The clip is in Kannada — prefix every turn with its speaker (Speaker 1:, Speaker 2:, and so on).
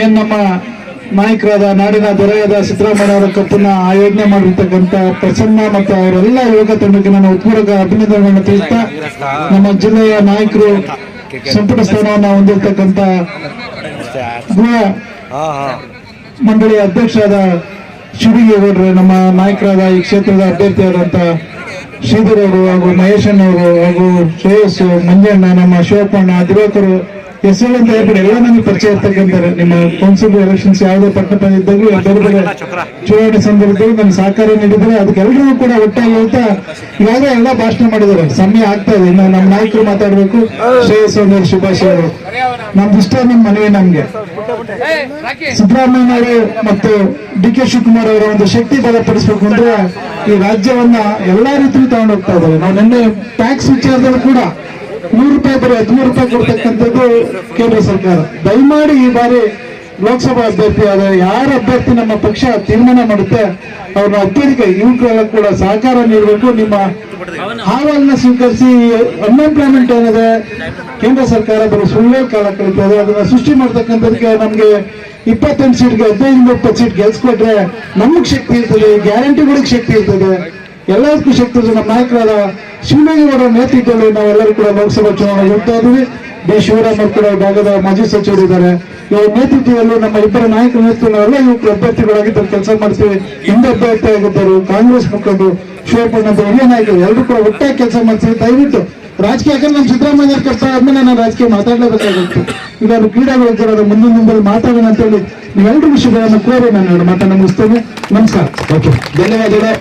Speaker 1: ಏನ್ ನಮ್ಮ ನಾಯಕರಾದ ನಾಡಿನ ದೊರೆಯಾದ ಸಿದ್ದರಾಮಯ್ಯ ಅವರ ಕಪ್ಪನ್ನ ಆಯೋಜನೆ ಮಾಡಿರ್ತಕ್ಕಂಥ ಪ್ರಸನ್ನ ಮತ್ತು ಅವರೆಲ್ಲ ಯೋಗ ತಂಡಕ್ಕೆ ನಾನು ಉತ್ಪೂರ್ವಕ ಅಭಿನಂದನೆಗಳನ್ನು ತಿಳಿಸ್ತಾ ನಮ್ಮ ಜಿಲ್ಲೆಯ ನಾಯಕರು ಸಂಪುಟ ಸ್ಥಾನವನ್ನು ಹೊಂದಿರತಕ್ಕಂಥ ಗೃಹ ಮಂಡಳಿಯ ಅಧ್ಯಕ್ಷರಾದ ಶಿವಲಿಂಗೇಗೌಡರು ನಮ್ಮ ನಾಯಕರಾದ ಈ ಕ್ಷೇತ್ರದ ಅಭ್ಯರ್ಥಿಯಾದಂತ ಶ್ರೀಧರ್ ಅವರು ಹಾಗೂ ಮಹೇಶಣ್ಣವರು ಹಾಗೂ ಶ್ರೇಯಸ್ಸು ಮಂಜಣ್ಣ ನಮ್ಮ ಶಿವಪ್ಪಣ್ಣ ದಿವಾಕರು ಹೆಸರು ಅಂತ ಹೇಳ್ಬಿಟ್ಟು ಎಲ್ಲ ನಮಗೆ ಪರಿಚಯ ಇರ್ತಕ್ಕಂತಾರೆ ನಿಮ್ಮ ಕೌನ್ಸಿಲ್ ಎಲೆಕ್ಷನ್ಸ್ ಯಾವುದೇ ಪಟ್ಟಣ ಇದ್ದಾಗಲೂ ಬೇರೆ ಬೇರೆ ಚುನಾವಣೆ ಸಂದರ್ಭದಲ್ಲಿ ನಮ್ಗೆ ಸಹಕಾರ ನೀಡಿದ್ದಾರೆ ಅದಕ್ಕೆಲ್ಲರಿಗೂ ಕೂಡ ಒಟ್ಟಾಗಿ ಹೇಳ್ತಾ ಇವಾಗ ಎಲ್ಲ ಭಾಷಣ ಮಾಡಿದ್ದಾರೆ. ಸಮಯ ಆಗ್ತಾ ಇದೆ. ಇನ್ನು ನಮ್ಮ ನಾಯಕರು ಮಾತಾಡಬೇಕು. ಶ್ರೇಯಸ್ ಅವರು ಶುಭಾಶಯ. ಅವರು ನಮ್ದು ಇಷ್ಟ ನಮ್ಮ ಮನವಿ ನಮ್ಗೆ. ಸಿದ್ದರಾಮಯ್ಯ ಅವರು ಮತ್ತು ಡಿ ಕೆ ಶಿವಕುಮಾರ್ ಅವರ ಒಂದು ಶಕ್ತಿ ಬಲಪಡಿಸಬೇಕು ಅಂದ್ರೆ ಈ ರಾಜ್ಯವನ್ನ ಎಲ್ಲಾ ರೀತಿಯಲ್ಲಿ ತಗೊಂಡೋಗ್ತಾ ಇದ್ದಾರೆ. ನಾವು ನಿನ್ನೆ ಟ್ಯಾಕ್ಸ್ ವಿಚಾರದಲ್ಲಿ ಕೂಡ ನೂರು ರೂಪಾಯಿ ಬರೀ ಹದಿಮೂರು ರೂಪಾಯಿ ಕೊಡ್ತಕ್ಕಂಥದ್ದು ಕೇಂದ್ರ ಸರ್ಕಾರ. ದಯಮಾಡಿ ಈ ಬಾರಿ ಲೋಕಸಭಾ ಅಭ್ಯರ್ಥಿ ಆದ ಯಾರ ಅಭ್ಯರ್ಥಿ ನಮ್ಮ ಪಕ್ಷ ತೀರ್ಮಾನ ಮಾಡುತ್ತೆ, ಅವ್ರನ್ನ ಅತ್ಯಧಿಕ ಯುವಕರೆಲ್ಲ ಕೂಡ ಸಹಕಾರ ನೀಡಬೇಕು. ನಿಮ್ಮ ಅಹವಾಲನ್ನ ಸ್ವೀಕರಿಸಿ ಅನ್ಎಂಪ್ಲಾಯ್ಮೆಂಟ್ ಏನಿದೆ, ಕೇಂದ್ರ ಸರ್ಕಾರ ಬರೀ ಸುಳ್ಳೇ ಕಾಲ ಕಳೀತದೆ ಅದನ್ನ ಸೃಷ್ಟಿ ಮಾಡ್ತಕ್ಕಂಥದಕ್ಕೆ ನಮ್ಗೆ ಇಪ್ಪತ್ತೆಂಟು ಸೀಟ್ಗೆ ಹದಿನೈದು ಇಪ್ಪತ್ತು ಸೀಟ್ ಗೆಲ್ಸ್ಕೊಟ್ರೆ ನಮಗ್ ಶಕ್ತಿ ಇರ್ತದೆ ಗ್ಯಾರಂಟಿಗಳಿಗೆ ಶಕ್ತಿ ಇರ್ತದೆ. ಎಲ್ಲದಕ್ಕೂ ಶಕ್ತಿ ಇರ್ತದೆ. ನಮ್ಮ ನಾಯಕರಾದ ಶಿವಲಿಂಗೇಗೌಡರ ನೇತೃತ್ವದಲ್ಲಿ ನಾವೆಲ್ಲರೂ ಕೂಡ ಲೋಕಸಭಾ ಚುನಾವಣೆ ಹೋಗ್ತಾ ಇದ್ದೀವಿ. ಡಿ. ಶಿವರಾಮ್ ಅವರು ಕೂಡ ಭಾಗದ ಮಾಜಿ ಸಚಿವರು ಇದ್ದಾರೆ. ಇವರ ನೇತೃತ್ವದಲ್ಲಿ ನಮ್ಮ ಇಬ್ಬರ ನಾಯಕರ ನೇತೃತ್ವದಲ್ಲ ಅಭ್ಯರ್ಥಿಗಳಾಗಿ ಅಭ್ಯರ್ಥಿಗಳಾಗಿದ್ದರು ಕೆಲಸ ಮಾಡ್ತೀವಿ. ಹಿಂದೆ ಅಭ್ಯರ್ಥಿ ಆಗಿದ್ದರು ಕಾಂಗ್ರೆಸ್ ಮುಖಂಡರು ಶಿವಪ್ಪಣ್ಣ ಹಿರಿಯ ನಾಯಕರು ಎಲ್ಲರೂ ಕೂಡ ಒಟ್ಟಾಗಿ ಕೆಲಸ ಮಾಡ್ತೀವಿ. ದಯವಿಟ್ಟು ರಾಜಕೀಯ ಯಾಕಂದ್ರೆ ನಮ್ಮ ಸಿದ್ದರಾಮಯ್ಯ ಕೆಲಸ ಆದ್ಮೇಲೆ ನಾನು ರಾಜಕೀಯ ಮಾತಾಡಲೇಬೇಕಾಗುತ್ತೆ. ಈಗ ಅದು ಕ್ರೀಡಾಗಳು ಮುಂದಿನ ದಿನದಲ್ಲಿ ಮಾತಾಡೋಣ ಅಂತೇಳಿ ನೀವೆಲ್ಲರಿಗೂ ಶುಭವನ್ನು ಕೋರಿ ನಾನು ಮಾತನ್ನು ಮುಗಿಸ್ತೇನೆ. ನಮಸ್ಕಾರ. ಓಕೆ ಧನ್ಯವಾದಗಳು.